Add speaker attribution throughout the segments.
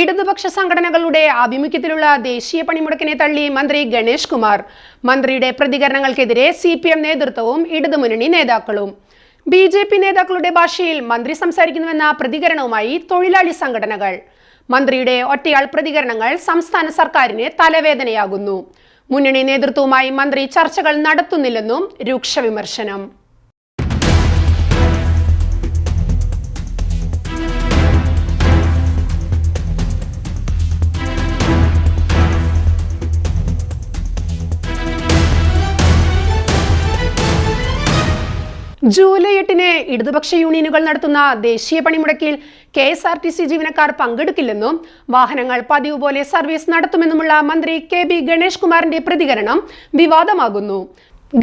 Speaker 1: ഇടതുപക്ഷ സംഘടനകളുടെ ആഭിമുഖ്യത്തിലുള്ള ദേശീയ പണിമുടക്കിനെ തള്ളി മന്ത്രി ഗണേഷ് കുമാർ. മന്ത്രിയുടെ പ്രതികരണങ്ങൾക്കെതിരെ സി പി എം നേതൃത്വവും ഇടതുമുന്നണി നേതാക്കളും. ബി ജെ പി നേതാക്കളുടെ ഭാഷയിൽ മന്ത്രി സംസാരിക്കുന്നുവെന്ന പ്രതികരണവുമായി തൊഴിലാളി സംഘടനകൾ. മന്ത്രിയുടെ ഒറ്റയാൾ പ്രതികരണങ്ങൾ സംസ്ഥാന സർക്കാരിന് തലവേദനയാകുന്നു. മുന്നണി നേതൃത്വവുമായി മന്ത്രി ചർച്ചകൾ നടത്തുന്നില്ലെന്നും രൂക്ഷ വിമർശനം. ജൂലൈ എട്ടിന് ഇടതുപക്ഷ യൂണിയനുകൾ നടത്തുന്ന ദേശീയ പണിമുടക്കിൽ K S R T C ജീവനക്കാർ പങ്കെടുക്കില്ലെന്നും വാഹനങ്ങൾ പതിവ് പോലെ സർവീസ് നടത്തുമെന്നുമുള്ള മന്ത്രി കെ ബി ഗണേഷ് കുമാറിന്റെ പ്രതികരണം വിവാദമാകുന്നു.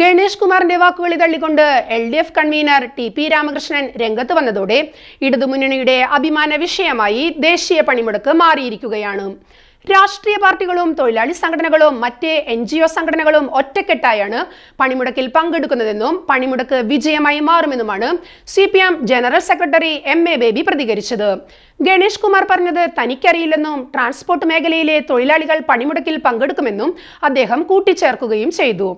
Speaker 1: ഗണേഷ് കുമാറിന്റെ വാക്കുകൾ തള്ളിക്കൊണ്ട് L D F convener T P Ramakrishnan രംഗത്ത് വന്നതോടെ ഇടതുമുന്നണിയുടെ അഭിമാന വിഷയമായി ദേശീയ പണിമുടക്ക് മാറിയിരിക്കുകയാണ്. രാഷ്ട്രീയ പാർട്ടികളും തൊഴിലാളി സംഘടനകളും മറ്റ് എൻ ജി ഒ സംഘടനകളും ഒറ്റക്കെട്ടായാണ് പണിമുടക്കിൽ പങ്കെടുക്കുന്നതെന്നും പണിമുടക്ക് വിജയമായി മാറുമെന്നുമാണ് C general secretary M A Baby പ്രതികരിച്ചത്. ഗണേഷ് കുമാർ പറഞ്ഞത് തനിക്കറിയില്ലെന്നും ട്രാൻസ്പോർട്ട് മേഖലയിലെ തൊഴിലാളികൾ പണിമുടക്കിൽ പങ്കെടുക്കുമെന്നും അദ്ദേഹം കൂട്ടിച്ചേർക്കുകയും ചെയ്തു.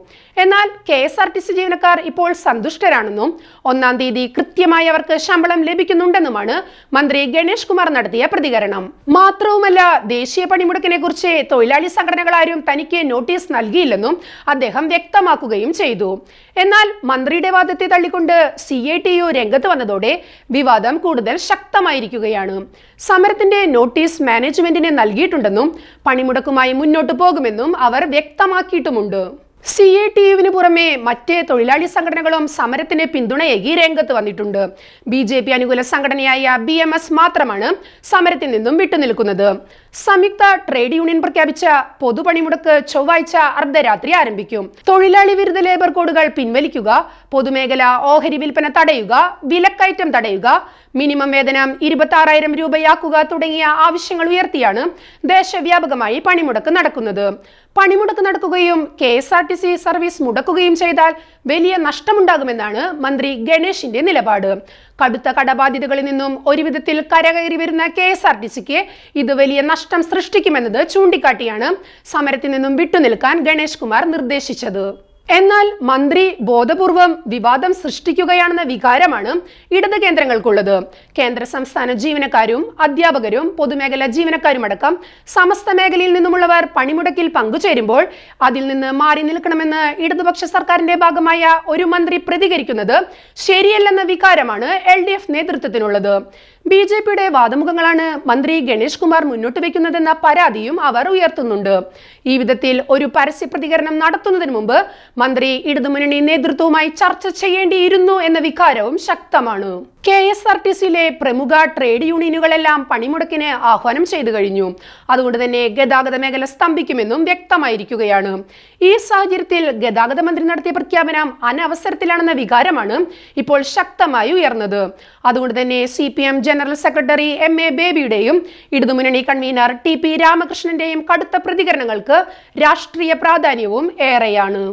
Speaker 1: എന്നാൽ K S R T C ജീവനക്കാർ ഇപ്പോൾ സന്തുഷ്ടരാണെന്നും ഒന്നാം തീയതി കൃത്യമായി അവർക്ക് ശമ്പളം ലഭിക്കുന്നുണ്ടെന്നുമാണ് മന്ത്രി ഗണേഷ് കുമാർ നടത്തിയ പ്രതികരണം. മാത്രവുമല്ല ദേശീയ പണിമുടക്കിനെ കുറിച്ച് തൊഴിലാളി സംഘടനകളാരും തനിക്ക് നോട്ടീസ് നൽകിയില്ലെന്നും അദ്ദേഹം വ്യക്തമാക്കുകയും ചെയ്തു. എന്നാൽ മന്ത്രിയുടെ വാദത്തെ തള്ളിക്കൊണ്ട് സി ഐ ടി യു രംഗത്ത് വന്നതോടെ വിവാദം കൂടുതൽ ശക്തമായിരിക്കുകയാണ്. സമരത്തിന്റെ നോട്ടീസ് മാനേജ്മെന്റിന് നൽകിയിട്ടുണ്ടെന്നും പണിമുടക്കുമായി മുന്നോട്ടു പോകുമെന്നും അവർ വ്യക്തമാക്കിയിട്ടുമുണ്ട്. സി എ ടി യുവിന് പുറമെ മറ്റ് തൊഴിലാളി സംഘടനകളും സമരത്തിന് പിന്തുണയേകി രംഗത്ത് വന്നിട്ടുണ്ട്. ബി ജെ പി അനുകൂല സംഘടനയായ ബി എം എസ് മാത്രമാണ് സമരത്തിൽ നിന്നും വിട്ടുനിൽക്കുന്നത്. സംയുക്ത ട്രേഡ് യൂണിയൻ പ്രഖ്യാപിച്ച പൊതുപണിമുടക്ക് ചൊവ്വാഴ്ച അർദ്ധരാത്രി ആരംഭിക്കും. തൊഴിലാളി വിരുദ്ധ ലേബർ കോഡുകൾ പിൻവലിക്കുക പൊതുമേഖല ഓഹരി വിൽപ്പന തടയുക വിലക്കയറ്റം തടയുക മിനിമം വേതനം ഇരുപത്തി ആറായിരം രൂപയാക്കുക തുടങ്ങിയ ആവശ്യങ്ങൾ ഉയർത്തിയാണ് ദേശവ്യാപകമായി പണിമുടക്ക് നടക്കുന്നത്. പണിമുടക്ക് നടക്കുകയും K S R T C service മുടക്കുകയും ചെയ്താൽ വലിയ നഷ്ടമുണ്ടാകുമെന്നാണ് മന്ത്രി ഗണേഷിന്റെ നിലപാട്. കടുത്ത കടബാധ്യതകളിൽ നിന്നും ഒരുവിധത്തിൽ കരകയറി വരുന്ന കെ എസ് ആർ ടി സിക്ക് ഇത് വലിയ നഷ്ടം സൃഷ്ടിക്കുമെന്നത് ചൂണ്ടിക്കാട്ടിയാണ് സമരത്തിൽ നിന്നും വിട്ടുനിൽക്കാൻ ഗണേഷ് കുമാർ നിർദ്ദേശിച്ചത്. എന്നാൽ മന്ത്രി ബോധപൂർവം വിവാദം സൃഷ്ടിക്കുകയാണെന്ന വികാരമാണ് ഇടത് കേന്ദ്രങ്ങൾക്കുള്ളത്. കേന്ദ്ര സംസ്ഥാന ജീവനക്കാരും അധ്യാപകരും പൊതുമേഖലാ ജീവനക്കാരുമടക്കം സമസ്ത മേഖലയിൽ നിന്നുമുള്ളവർ പണിമുടക്കിൽ പങ്കുചേരുമ്പോൾ അതിൽ നിന്ന് മാറി നിൽക്കണമെന്ന് ഇടതുപക്ഷ സർക്കാരിന്റെ ഭാഗമായ ഒരു മന്ത്രി പ്രതികരിക്കുന്നത് ശരിയല്ലെന്ന വികാരമാണ് എൽ ഡി എഫ് നേതൃത്വത്തിനുള്ളത്. ബി ജെ പിയുടെ വാദമുഖങ്ങളാണ് മന്ത്രി ഗണേഷ് കുമാർ മുന്നോട്ട് വയ്ക്കുന്നതെന്ന പരാതിയും അവർ ഉയർത്തുന്നുണ്ട്. ഈ വിധത്തിൽ ഒരു പരസ്യ പ്രതികരണം നടത്തുന്നതിന് മുമ്പ് മന്ത്രി ഇടതുമുന്നണി നേതൃത്വവുമായി ചർച്ച ചെയ്യേണ്ടിയിരുന്നു എന്ന വികാരവും ശക്തമാണ്. കെ എസ് ആർ ടി സിയിലെ പ്രമുഖ ട്രേഡ് യൂണിയനുകളെല്ലാം പണിമുടക്കിന് ആഹ്വാനം ചെയ്തു കഴിഞ്ഞു. അതുകൊണ്ട് തന്നെ ഗതാഗത മേഖല സ്തംഭിക്കുമെന്നും വ്യക്തമായിരിക്കുകയാണ്. ഈ സാഹചര്യത്തിൽ ഗതാഗത മന്ത്രി നടത്തിയ പ്രഖ്യാപനം അനവസരത്തിലാണെന്ന വികാരമാണ് ഇപ്പോൾ ശക്തമായി ഉയർന്നത്. അതുകൊണ്ട് തന്നെ C P M general secretary M A ബേബിയുടെയും ഇടതുമുന്നണി കൺവീനർ ടി പി രാമകൃഷ്ണന്റെയും കടുത്ത പ്രതികരണങ്ങൾക്ക് രാഷ്ട്രീയ പ്രാധാന്യവും ഏറെയാണ്.